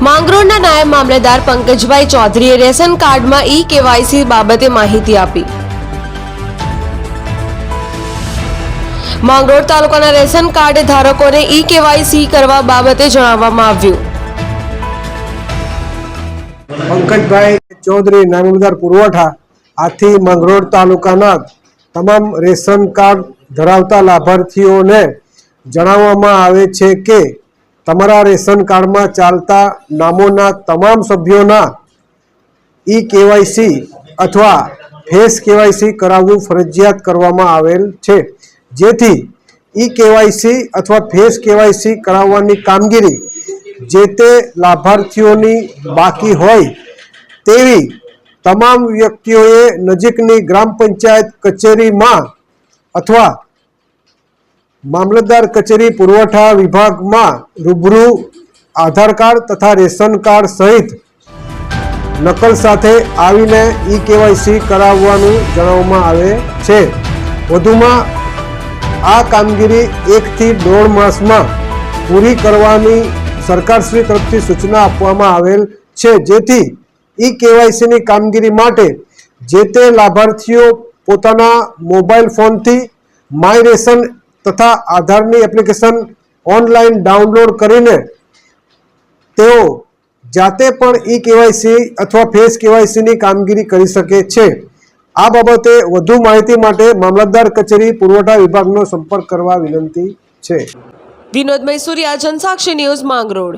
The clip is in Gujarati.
નાયબ મામલેદાર પંકજભાઈ ચૌધરીએ રેશન કાર્ડમાં ઈ કેવાયસી બાબતે માહિતી આપી. માંગરોળ તાલુકાના રેશન કાર્ડ ધારકોને ઈ કેવાયસી કરવા બાબતે જણાવવામાં આવ્યું. પંકજભાઈ ચૌધરી નામદાર પુરવઠા, આથી મંગરોળ તાલુકાના તમામ રેશન કાર્ડ ધરાવતા લાભાર્થીઓને જણાવવામાં આવે છે કે તમારા રેશન કાર્ડમાં ચાલતા નામોના તમામ સભ્યોના ઈ કેવાયસી અથવા ફેસ કેવાયસી કરાવવું ફરજિયાત કરવામાં આવેલ છે. જેથી ઈ કેવાયસી અથવા ફેસ કેવાયસી કરાવવાની કામગીરી જે તે લાભાર્થીઓની બાકી હોય તેવી તમામ વ્યક્તિઓએ નજીકની ગ્રામ પંચાયત કચેરીમાં અથવા મામલતદાર કચેરી પુરવઠા વિભાગમાં રૂબરૂ આધાર કાર્ડ તથા રેશન કાર્ડ સહિત નકલ સાથે આવીને ઈ કેવાયસી કરાવવાનું જણાવવામાં આવે છે. વધુમાં, આ કામગીરી એકથી દોઢ માસમાં પૂરી કરવાની સરકારશ્રી તરફથી સૂચના આપવામાં આવેલ છે. જેથી ઈ કેવાયસીની કામગીરી માટે જે તે લાભાર્થીઓ પોતાના મોબાઈલ ફોનથી માય રેશન તથા આધારની એપ્લિકેશન ઓનલાઈન ડાઉનલોડ કરીને તેઓ જાતે પણ ઈ કેવાયસી અથવા ફેસ કેવાયસીની કામગીરી કરી શકે છે. આ બાબતે વધુ માહિતી માટે મામલતદાર કચેરી પુરવઠા વિભાગનો સંપર્ક કરવા વિનંતી છે. વિનોદ મૈસુરિયા, જનસાક્ષી ન્યૂઝ માંગરોળ.